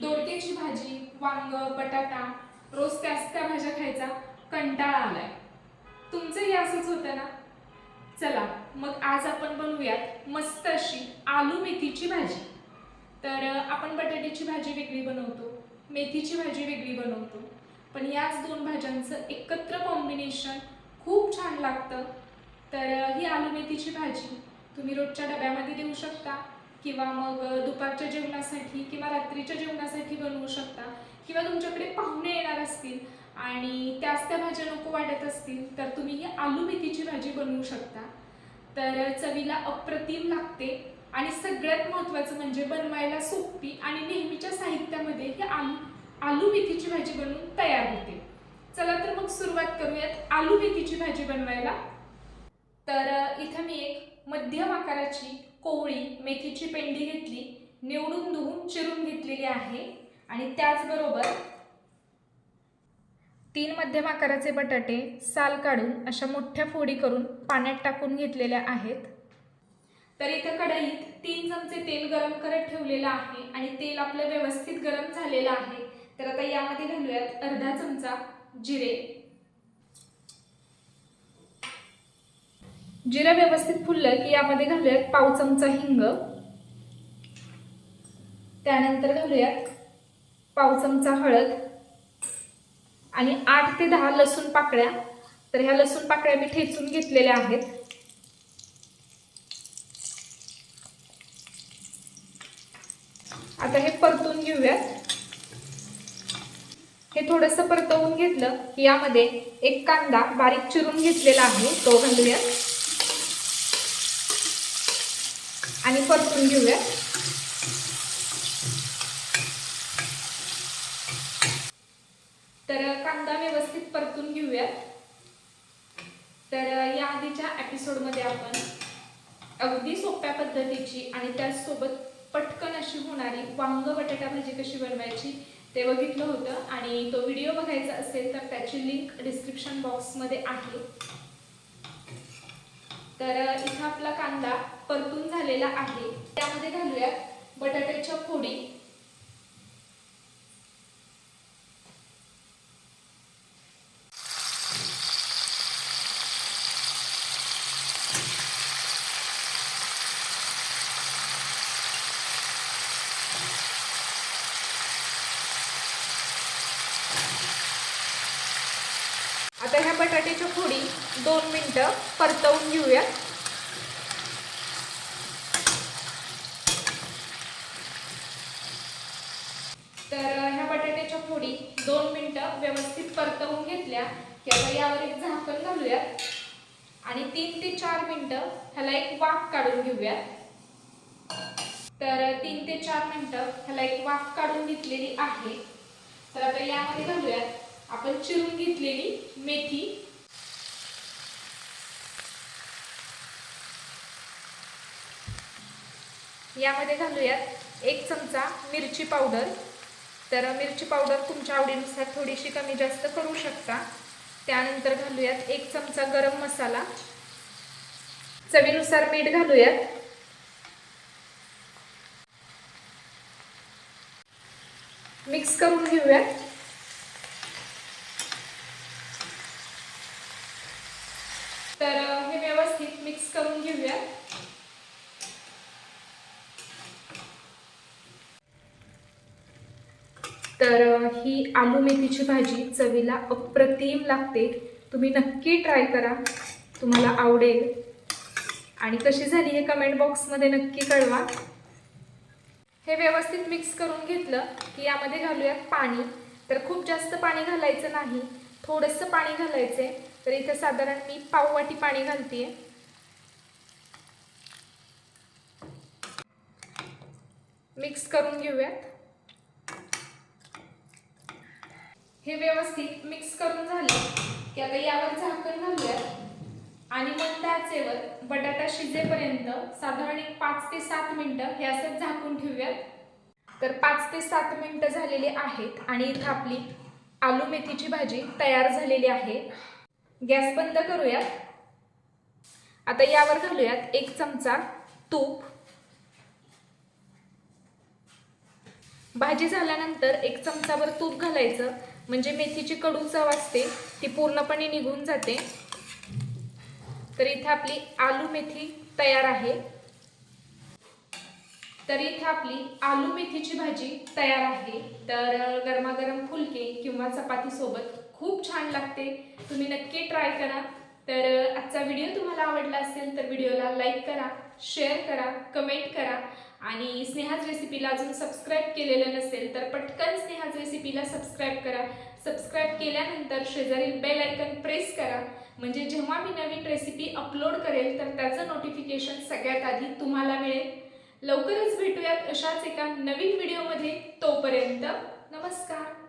दोडक्याची भाजी वांग बटाटा रोज त्याच त्या भाज्या खायचा कंटाळा आलाय. तुमचंही असंच होतं ना? चला मग आज आपण बनवूयात मस्त अशी आलू मेथीची भाजी. तर आपण बटाट्याची भाजी वेगळी बनवतो मेथीची भाजी वेगळी बनवतो. पण याच दोन भाज्यांचं एकत्र कॉम्बिनेशन खूप छान लागतं. तर ही आलू मेथीची भाजी तुम्ही रोजच्या डब्यामध्ये देऊ शकता. किंवा मग दुपारच्या जेवणासाठी किंवा रात्रीच्या जेवणासाठी बनवू शकता. किंवा तुमच्याकडे पाहुणे येणार असतील आणि त्याच त्या भाज्या नको वाटत असतील तर तुम्ही ही आलू मेथीची भाजी बनवू शकता. तर चवीला अप्रतिम लागते आणि सगळ्यात महत्त्वाचं म्हणजे बनवायला सोपी आणि नेहमीच्या साहित्यामध्ये ही आलू आलू मेथीची भाजी बनवून तयार होते. चला तर मग सुरुवात करूयात आलू मेथीची भाजी बनवायला. तर इथं मी एक मध्यम आकाराची कोवळी मेथीची पेंडी घेतली निवडून धुवून चिरून घेतलेली आहे. आणि त्याचबरोबर तीन मध्यम आकाराचे बटाटे साल काढून अशा मोठ्या फोडी करून पाण्यात टाकून घेतलेल्या आहेत. तर इथं कढईत तीन चमचे तेल गरम करत ठेवलेलं आहे आणि तेल आपलं व्यवस्थित गरम झालेलं आहे. तर आता यामध्ये घालूयात अर्धा चमचा जिरे. जिरं व्यवस्थित फुललं की यामध्ये घालूयात पाव चमचा हिंग. त्यानंतर घालूयात पाव चमचा हळद. आणि आठ ते दहा लसूण पाकळ्या. तर ह्या लसूण पाकळ्या मी ठेचून घेतलेल्या आहेत. आता हे परतून घेऊयात. हे थोडस परतवून घेतलं की यामध्ये एक कांदा बारीक चिरून घेतलेला आहे. तो घालूया आणि परतून घेऊया. तर कांदा व्यवस्थित परतून घेऊयात तर या आधीच्या एपिसोडमध्ये आपण अगदी सोप्या पद्धतीची आणि त्याचसोबत पटकन अशी होणारी वांग बटाटा भाजी कशी बनवायची ते बघितलं होतं. आणि तो व्हिडिओ बघायचा असेल तर त्याची लिंक डिस्क्रिप्शन बॉक्समध्ये आहे. तर इथं आपला कांदा परतून झालेला आहे. त्यामध्ये घालूया बटाट्याच्या फोडी. आता ह्या बटाट्याच्या फोडी दोन मिनटं परतवून घेऊयात तर ह्या बटाट्याच्या फोडी दोन मिनटं व्यवस्थित परतवून किंवा यावर एक झाकण घालूयात. आणि तीन ते चार मिनटं ह्याला एक वाफ काढून घेऊयात. तर तीन ते चार मिनटं ह्याला एक वाफ काढून घेतलेली आहे. तर आता यामध्ये घालूयात. आपण चिरून घेतलेली मेथी. यामध्ये घालूयात एक चमचा मिरची पावडर. तर मिरची पावडर तुमच्या आवडीनुसार थोडीशी कमी जास्त करू शकता. त्यानंतर घालूयात एक चमचा गरम मसाला. चवीनुसार मीठ घालूयात. मिक्स करून घेऊयात. तर हे व्यवस्थित मिक्स करून घेऊयात. तर ही आलू मेथीची भाजी चवीला अप्रतिम लागते. तुम्ही नक्की ट्राय करा. तुम्हाला आवडेल. आणि कशी झाली हे कमेंट बॉक्समध्ये नक्की कळवा. हे व्यवस्थित मिक्स करून घेतलं की यामध्ये घालूयात पाणी. तर खूप जास्त पाणी घालायचं नाही. थोडंसं पाणी घालायचं तर इथे साधारण मी पाव वाटी पाणी घालते मिक्स करून घेऊयात. हे व्यवस्थित मिक्स करून झाले की आता यावर झाकण घालूयात. आणि मंद आचेवर बटाटा शिजेपर्यंत साधारण एक पाच ते सात मिनटं हे असं झाकून ठेवूयात. तर पाच ते सात मिनटं झालेली आहेत आणि इथं आपली आलू मेथीची भाजी तयार झालेली आहे. गॅस बंद करूयात. आता यावर घालूयात एक चमचा तूप. भाजी झाल्यानंतर एक चमचाभर तूप घालायचं. म्हणजे मेथीची कडू चव असते ती पूर्णपणे निघून जाते. तर इथे आपली आलू मेथी तयार आहे. तर इथे आपली आलू मेथीची भाजी तयार आहे. तर गरमागरम फुलके किंवा चपाती सोबत खूप छान लागते. तुम्ही नक्की ट्राय करा. तर आजचा व्हिडिओ तुम्हाला आवडला असेल तर व्हिडिओला लाईक करा शेअर करा कमेंट करा. आणि स्नेहाज रेसिपीला अजून सबस्क्राईब केलेलं नसेल तर पटकन स्नेहाज रेसिपीला सबस्क्राईब करा. सबस्क्राईब केल्यानंतर शेजारील बेल आयकन प्रेस करा. म्हणजे जेव्हा मी नवीन रेसिपी अपलोड करेल तर त्याचं नोटिफिकेशन सगळ्यात आधी तुम्हाला मिळेल. लवकरच भेटूयात अशाच एका नवीन व्हिडिओमध्ये तोपर्यंत नमस्कार.